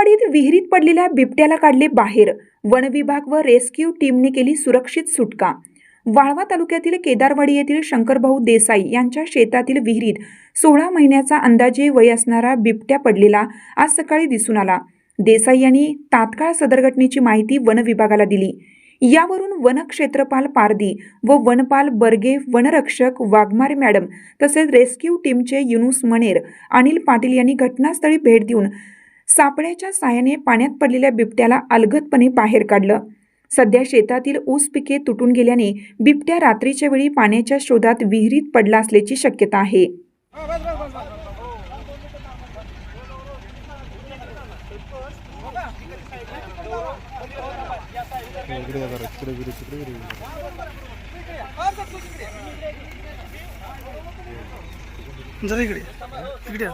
काळमवाडीत विहिरीत पडलेल्या बिबट्याला काढले बाहेर. वनविभाग व रेस्क्यू टीमने केली सुरक्षित सुटका. वाळवा तालुक्यातील केदारवाडी येथील शंकरभाऊ देसाई यांच्या शेतातील विहिरीत सोळा महिन्याचा अंदाजे वय असणारा बिबट्या पडलेला आज सकाळी दिसून आला. देसाई यांनी तात्काळ सदर घटनेची माहिती वनविभागाला दिली. यावरून वनक्षेत्रपाल पारदी व वनपाल बर्गे वनरक्षक वाघमारे मॅडम तसेच रेस्क्यू टीमचे युनुस मनेर अनिल पाटील यांनी घटनास्थळी भेट देऊन सापळ्याच्या साहाय्याने पाण्यात पडलेल्या बिबट्याला अलगदपणे बाहेर काढलं. सध्या शेतातील ऊस पिके तुटून गेल्याने बिबट्या रात्रीच्या वेळी पाण्याच्या शोधात विहिरीत पडला असल्याची शक्यता आहे. इकडे. इकडे